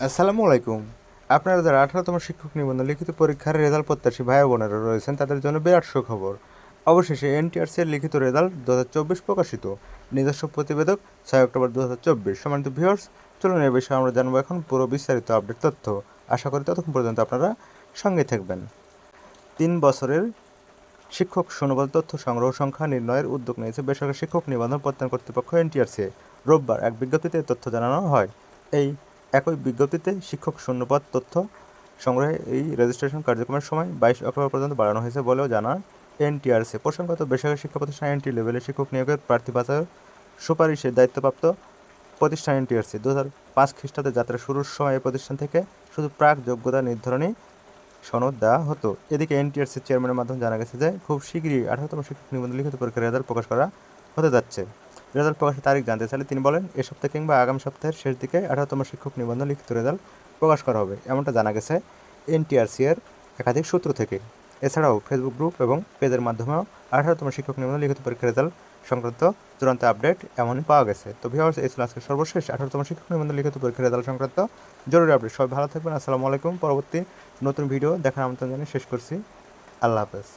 আসসালামু আলাইকুম আপনারা যারা আঠারোতম শিক্ষক নিবন্ধন লিখিত পরীক্ষার রেজাল্ট প্রত্যাশী ভাই বোনেরা রয়েছেন, তাদের জন্য বিরাট সুখবর। অবশেষে এনটিআরসি এর লিখিত রেজাল্ট দু হাজার চব্বিশ প্রকাশিত। নিজস্ব প্রতিবেদক ছয় অক্টোবর দু হাজার চব্বিশ। সম্মানিত ভিউয়ার্স, চলুন এ বিষয়ে আমরা জানব এখন পুরো বিস্তারিত আপডেট তথ্য। আশা করি ততক্ষণ পর্যন্ত আপনারা সঙ্গে থাকবেন। তিন বছরের শিক্ষক শূন্যপদ তথ্য সংগ্রহ সংখ্যা নির্ণয়ের উদ্যোগ নিয়েছে বেসরকারি শিক্ষক নিবন্ধন প্রত্যয়ন কর্তৃপক্ষ এনটিআরসি রোববার এক বিজ্ঞপ্তিতে তথ্য জানানো হয়। এই একই বিজ্ঞপ্তিতে শিক্ষক শূন্যপদ তথ্য সংগ্রহে এই রেজিস্ট্রেশন কার্যক্রমের সময় বাইশ অক্টোবর পর্যন্ত বাড়ানো হয়েছে বলেও জানান এনটিআরসি। প্রসঙ্গত, বেসরকারি শিক্ষা প্রতিষ্ঠান এনটি লেভেলে শিক্ষক নিয়োগের প্রার্থী বাছাইয়ের সুপারিশের দায়িত্বপ্রাপ্ত প্রতিষ্ঠান এনটিআরসি। দু হাজার পাঁচ খ্রিস্টাব্দে যাত্রা শুরুর সময় এই প্রতিষ্ঠান থেকে শুধু প্রাক যোগ্যতা নির্ধারণী সনদ দেওয়া হতো। এদিকে এনটিআরসি চেয়ারম্যানের মাধ্যমে জানা গেছে যে, খুব শীঘ্রই আঠারোতম শিক্ষক নিবন্ধন লিখিত পরীক্ষার রেজাল্ট প্রকাশ করা হতে যাচ্ছে। রেজাল্ট প্রকাশের তারিখ জানতে চাইলে তিনি বলেন, এ সপ্তাহে কিংবা আগামী সপ্তাহের শেষ দিকে আঠারোতম শিক্ষক নিবন্ধন লিখিত রেজাল্ট প্রকাশ করা হবে, এমনটা জানা গেছে এনটিআরসি এর একাধিক সূত্র থেকে। এছাড়াও ফেসবুক গ্রুপ এবং পেজের মাধ্যমেও আঠারোতম শিক্ষক নিবন্ধন লিখিত পরীক্ষার রেজাল্ট সংক্রান্ত চূড়ান্ত আপডেট এমনই পাওয়া গেছে। তো ভিউয়ার্স এই ছিল আজকে সর্বশেষ আঠারোতম শিক্ষক নিবন্ধন লিখিত পরীক্ষার রেজাল্ট সংক্রান্ত জরুরি আপডেট সবাই ভালো থাকবেন, আসসালামু আলাইকুম। পরবর্তী নতুন ভিডিও দেখার আমন্ত্রণ জানিয়ে শেষ করছি। আল্লাহ হাফেজ।